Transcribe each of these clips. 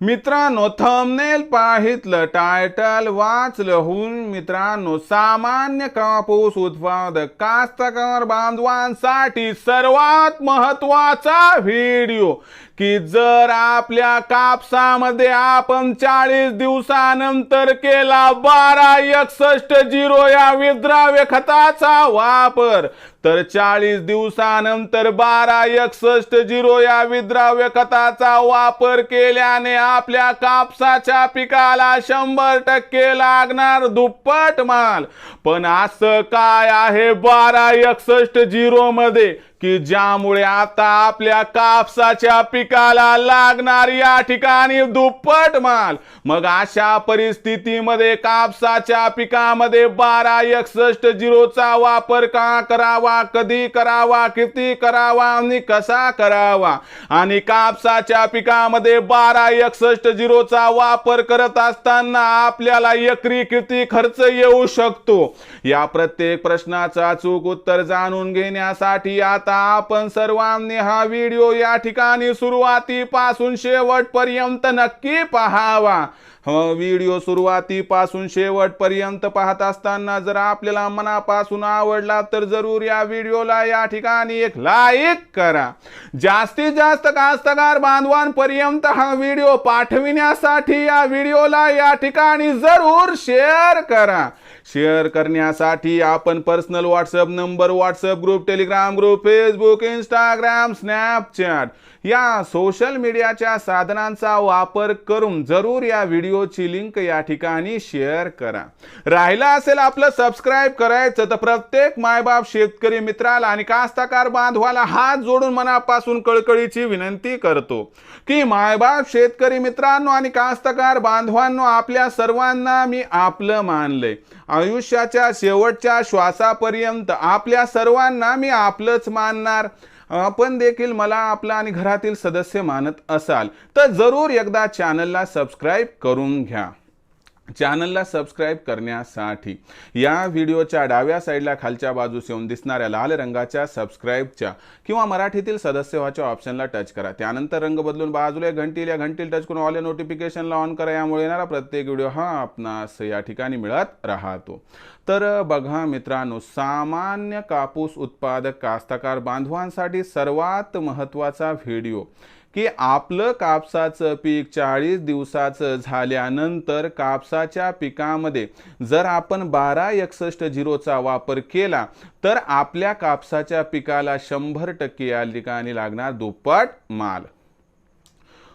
मित्रांनो thumbnail पाहितलं title वाचलं होऊन मित्रांनो सामान्य कापूस उत्पादक कास्तकार बांधवांसाठी सर्वात महत्त्वाचा व्हिडिओ की जर आपल्या कापसामध्ये आपण चाळीस दिवसानंतर केला बारा एकसष्ट झिरो या विद्राव्य खताचा वापर तर चाळीस दिवसानंतर बारा एकसष्ट झिरो या विद्राव्य खताचा वापर केल्याने आपल्या कापसाच्या पिकाला शंभर टक्के लागणार दुप्पट माल. पण असं काय आहे बारा एकसष्ट झिरो मध्ये? की ज्यामुळे आता आपल्या कापसाच्या पिकाला लागणार या ठिकाणी दुप्पट माल. मग अशा परिस्थितीमध्ये कापसाच्या पिकामध्ये बारा एकसष्ट झिरोचा वापर का करावा? कधी करावा? किती करावा? आणि कसा करावा? आणि कापसाच्या पिकामध्ये बारा एकसष्ट झिरोचा वापर करत असताना आपल्याला एकरी किती खर्च येऊ शकतो? या प्रत्येक प्रश्नाचं अचूक उत्तर जाणून घेण्यासाठी आता आपण सर्वांनी हा व्हिडिओ या ठिकाणी सुरुवातीपासून शेवटपर्यंत नक्की पहावा. हा हो, व्हिडिओ सुरुवातीपासून शेवटपर्यंत पाहत असताना जर आपल्याला मनापासून आवडला तर जरूर या व्हिडिओला या ठिकाणी एक लाईक करा. जास्तीत जास्त कास्तकार बांधवांपर्यंत हा व्हिडिओ पाठविण्यासाठी या व्हिडिओला या ठिकाणी जरूर शेअर करा. शेअर करण्यासाठी आपण personal WhatsApp number WhatsApp group Telegram group Facebook Instagram Snapchat या सोशल मीडियाच्या साधनांचा वापर करून जरूर या व्हिडिओची लिंक या ठिकाणी शेअर करा. राहिला असेल आपलं सबस्क्राईब करायचं तर प्रत्येक मायबाप शेतकरी मित्राला आणि कास्ताकार बांधवाला हात जोडून मनापासून कळकळीची विनंती करतो की मायबाप शेतकरी मित्रांनो आणि कास्तकार बांधवांनो आपल्या सर्वांना मी आपलं मानलंय. आयुष्याच्या शेवटच्या श्वासापर्यंत आपल्या सर्वांना मी आपलंच मानणार. आपण देखील मला आपला आणि घरातील सदस्य मानत असाल तर जरूर एकदा चॅनलला सबस्क्राईब करून घ्या. चॅनलला सबस्क्राईब करण्यासाठी या व्हिडिओच्या डाव्या साईडला खालच्या बाजूस येऊन दिसणाऱ्या लाल रंगाच्या सबस्क्राईबच्या किंवा मराठीतील सदस्य व्हाच्या ऑप्शनला टच करा. त्यानंतर रंग बदलून बाजूला घंटील या घंटील टच करून ऑल नोटिफिकेशनला ऑन करा. यामुळे येणारा प्रत्येक व्हिडिओ हा आपणास या ठिकाणी मिळत राहतो. तर बघा मित्रांनो सामान्य कापूस उत्पादक कास्तकार बांधवांसाठी सर्वात महत्त्वाचा व्हिडिओ की आपलं कापसाचं पीक चाळीस दिवसाचं झाल्यानंतर कापसाच्या पिकामध्ये जर आपण बारा एकसष्ट झिरोचा वापर केला तर आपल्या कापसाच्या पिकाला शंभर टक्के या ठिकाणी लागणार दुप्पट माल.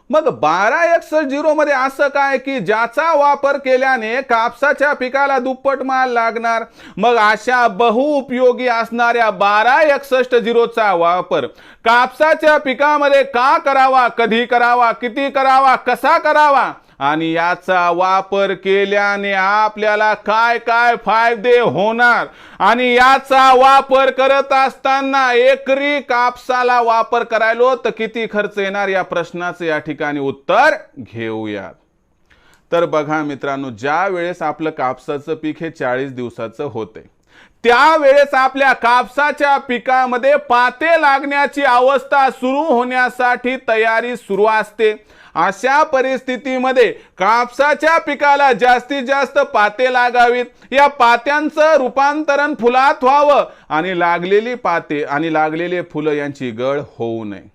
मग बारा एकसष्ट झिरो मध्ये असं काय की ज्याचा वापर केल्याने कापसाच्या पिकाला दुप्पट माल लागणार? मग अशा बहुउपयोगी असणाऱ्या बारा एकसष्ट झिरोचा वापर कापसाच्या पिकामध्ये का करावा कधी करावा किती करावा कसा करावा? आणि याचा वापर केल्याने आपल्याला काय काय फायदे होणार? आणि याचा वापर करत असताना एकरी कापसाला वापर करायलो तर किती खर्च येणार? या प्रश्नाचं या ठिकाणी उत्तर घेऊयात. तर बघा मित्रांनो ज्या वेळेस आपलं कापसाचं पीक हे चाळीस दिवसाचं होते त्यावेळेस आपल्या कापसाच्या पिकामध्ये पाते लागण्याची अवस्था सुरू होण्यासाठी तयारी सुरू असते. अशा परिस्थितीमध्ये कापसाच्या पिकाला जास्तीत जास्त पाते लागावीत. या पात्यांचं रूपांतरण फुलात व्हावं आणि लागलेली पाते आणि लागलेले फुलं यांची गळ होऊ नये.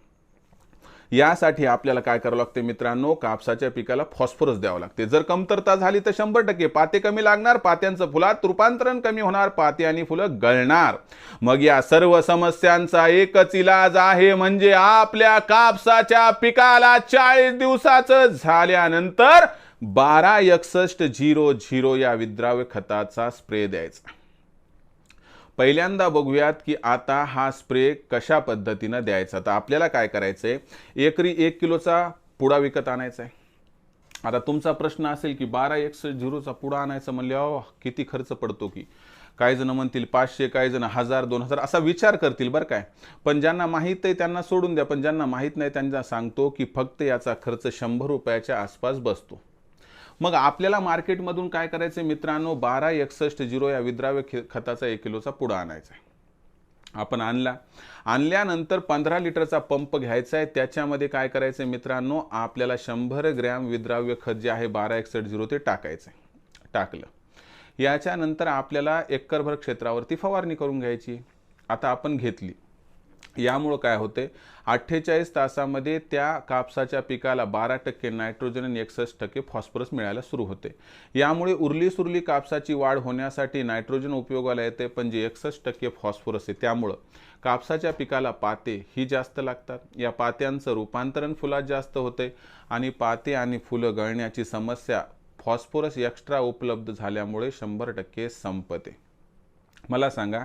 यासाठी आपल्याला काय करावं लागते मित्रांनो? कापसाच्या पिकाला फॉस्फरस द्यावं लागते जर कमतरता झाली तर शंभर टक्के. पाते कमी लागणार पात्यांचं फुलात रूपांतरण कमी होणार पाते आणि फुलं गळणार. मग या सर्व समस्यांचा एकच इलाज आहे म्हणजे आपल्या कापसाच्या पिकाला चाळीस दिवसाचं झाल्यानंतर बारा एकसष्ट झिरो झिरो या विद्राव्य खताचा स्प्रे द्यायचा. पहिल्यांदा बघूयात की आता हा स्प्रे कशा पद्धतीनं द्यायचा? तर आपल्याला काय करायचंय? एकरी एक किलोचा पुडा विकत आणायचा आहे आता तुमचा प्रश्न असेल की बारा एकशे झिरोचा पुडा आणायचा म्हणल्यावर किती खर्च पडतो की? काही जण म्हणतील पाचशे काही जण हजार दोन हजार असा विचार करतील बरं काय. पण ज्यांना माहीत आहे त्यांना सोडून द्या पण ज्यांना माहीत नाही त्यांना सांगतो की फक्त याचा खर्च शंभर रुपयाच्या आसपास बसतो. मग आपल्याला मार्केटमधून काय करायचं मित्रांनो? बारा एकसष्ट झिरो या विद्राव्य खताचा एक किलोचा पुडा आणायचा आहे. आपण आणला. आणल्यानंतर पंधरा लिटरचा पंप घ्यायचा आहे. त्याच्यामध्ये काय करायचं आहे मित्रांनो? आपल्याला शंभर ग्रॅम विद्राव्य खत जे आहे बारा एकसष्ट झिरो ते टाकायचं आहे टाकलं. याच्यानंतर आपल्याला एकरभर क्षेत्रावरती फवारणी करून घ्यायची. आता आपण घेतली. यामुळं काय होते अठ्ठेचाळीस तासामध्ये त्या कापसाच्या पिकाला बारा टक्के नायट्रोजन आणि एकसष्ट टक्के फॉस्फरस मिळायला सुरू होते. यामुळे उरली सुरली कापसाची वाढ होण्यासाठी नायट्रोजन उपयोगाला येते पण जे एकसष्ट टक्के फॉस्फरस आहे त्यामुळं. कापसाच्या पिकाला पाते ही जास्त लागतात. या पात्यांचं रूपांतरण फुलात जास्त होते आणि पाते आणि फुलं गळण्याची समस्या फॉस्फरस एक्स्ट्रा उपलब्ध झाल्यामुळे शंभर टक्के संपते. मला सांगा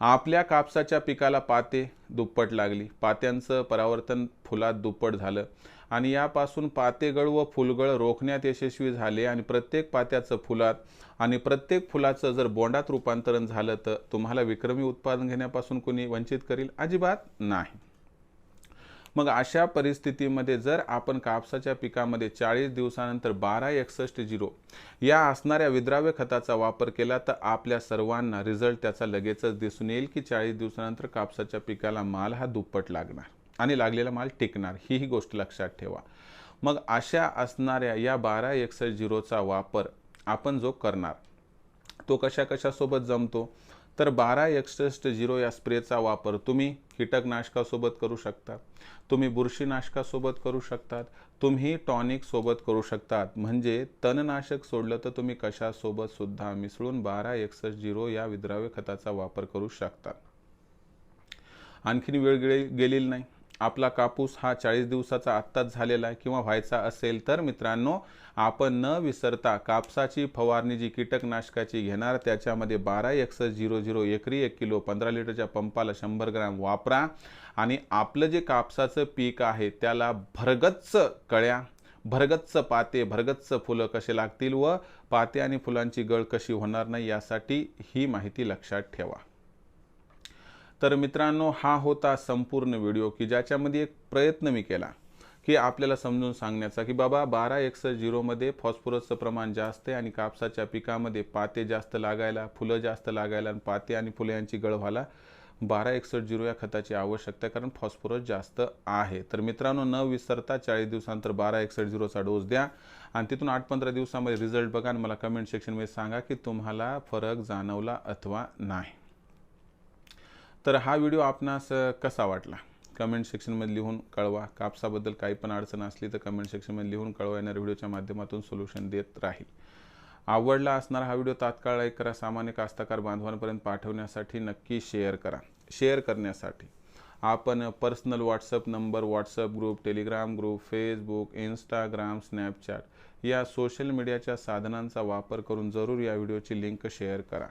आपल्या कापसाच्या पिकाला पाते दुप्पट लागली. पात्यांचं परावर्तन फुलात दुप्पट झालं आणि यापासून पातेगळ व फुलगळ रोखण्यात यशस्वी झाले आणि प्रत्येक पात्याचं फुलात आणि प्रत्येक फुलाचं जर बोंडात रूपांतरण झालं तर तुम्हाला विक्रमी उत्पादन घेण्यापासून कोणी वंचित करील? अजिबात नाही. मग अशा परिस्थितीमध्ये जर आपण कापसाच्या पिकामध्ये चाळीस दिवसानंतर बारा एकसष्ट झिरो या असणाऱ्या विद्राव्य खताचा वापर केला तर आपल्या सर्वांना रिझल्ट त्याचा लगेचच दिसून येईल की चाळीस दिवसानंतर कापसाच्या पिकाला माल हा दुप्पट लागणार आणि लागलेला माल टिकणार. ही ही गोष्ट लक्षात ठेवा. मग अशा असणाऱ्या या बारा एकसष्ट झिरोचा वापर आपण जो करणार तो कशा कशासोबत जमतो? तर बारा एकसष्ट झिरो या स्प्रेचा वापर तुम्ही कीटकनाशकासोबत करू शकता. तुम्ही बुरशीनाशकासोबत करू शकतात. तुम्ही टॉनिक सोबत करू शकतात. म्हणजे तणनाशक सोडलं तर तुम्ही कशासोबत सुद्धा मिसळून बारा एकसष्ट झिरो या विद्राव्य खताचा वापर करू शकतात आणखीन वेळ गेलेली नाही. आपला कापूस हा चाळीस दिवसाचा आत्ताच झालेला आहे किंवा व्हायचा असेल तर मित्रांनो आपण न विसरता कापसाची फवारणी जी कीटकनाशकाची घेणार त्याच्यामध्ये बारा एकसष्ट झिरो झिरो एकरी एक किलो पंधरा लिटरच्या पंपाला शंभर ग्रॅम वापरा आणि आपलं जे कापसाचं पीक आहे त्याला भरगच्च कळ्या भरगच्च पाते भरगच्च फुलं कसे लागतील व पाते आणि फुलांची गळ कशी होणार नाही यासाठी ही माहिती लक्षात ठेवा. तर मित्रांनो हा होता संपूर्ण व्हिडिओ की ज्याच्यामध्ये एक प्रयत्न मी केला की आपल्याला समजून सांगण्याचा की बाबा बारा एकसष्ट झिरोमध्ये फॉस्फरसचं प्रमाण जास्त आहे आणि कापसाच्या पिकामध्ये पाते जास्त लागायला फुलं जास्त लागायला आणि पाते आणि फुले यांची गळ व्हायला बारा एकसष्ट झिरो या खताची आवश्यकता कारण फॉस्फरस जास्त आहे. तर मित्रांनो न विसरता चाळीस दिवसानंतर बारा एकसष्ट झिरोचा डोस द्या आणि तिथून आठ पंधरा दिवसामध्ये रिझल्ट बघा आणि मला कमेंट सेक्शनमध्ये सांगा की तुम्हाला फरक जाणवला अथवा नाही. तर हा व्हिडिओ आपणास कसा वाटला? कमेंट सेक्शनमध्ये लिहून कळवा. कापसाबद्दल काही पण अडचण असली तर कमेंट सेक्शनमध्ये लिहून कळवा. येणाऱ्या व्हिडिओच्या माध्यमातून सोल्युशन देत राहील. आवडला असणारा हा व्हिडिओ तात्काळ लाईक करा. सामान्य कास्तकार बांधवांपर्यंत पाठवण्यासाठी नक्की शेअर करा. शेअर करण्यासाठी आपण personal WhatsApp number WhatsApp group Telegram group Facebook Instagram Snapchat या सोशल मीडियाच्या साधनांचा वापर करून जरूर या व्हिडिओची लिंक शेअर करा.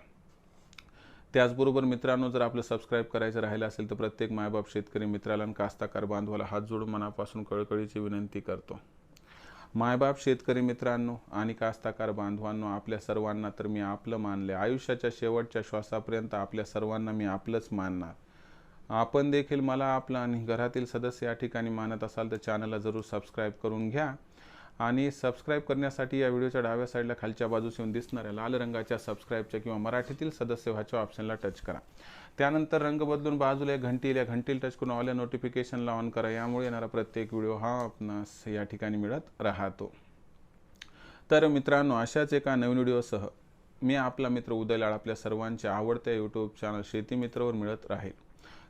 त्याचबरोबर मित्रांनो जर आपलं सबस्क्राईब करायचं राहिलं असेल तर प्रत्येक मायबाप शेतकरी मित्राला आणि कास्ताकार बांधवाला हात जोडून मनापासून कळकळीची विनंती करतो. मायबाप शेतकरी मित्रांनो आणि कास्ताकार बांधवांनो आपल्या सर्वांना तर मी आपलं मानले. आयुष्याच्या शेवटच्या श्वासापर्यंत आपल्या सर्वांना मी आपलंच मानणार. आपण देखील मला आपलं आणि घरातील सदस्य या ठिकाणी मानत असाल तर चॅनलला जरूर सबस्क्राईब करून घ्या. आणि सबस्क्राईब करण्यासाठी या व्हिडिओच्या डाव्या साईडला खालच्या बाजूस येऊन दिसणाऱ्या लाल रंगाच्या सबस्क्राईबच्या किंवा मराठीतील सदस्य व्हाच्या ऑप्शनला टच करा. त्यानंतर रंग बदलून बाजूला एक घंटी या घंटीला टच करून ऑल नोटिफिकेशनला ऑन करा. यामुळे येणारा प्रत्येक व्हिडिओ हा आपणास या ठिकाणी मिळत राहतो. तर मित्रांनो अशाच एका नवीन व्हिडिओसह मी आपला मित्र उदय लाड आपल्या सर्वांच्या आवडत्या यूट्यूब चॅनल शेती मित्रवर मिळत राहील.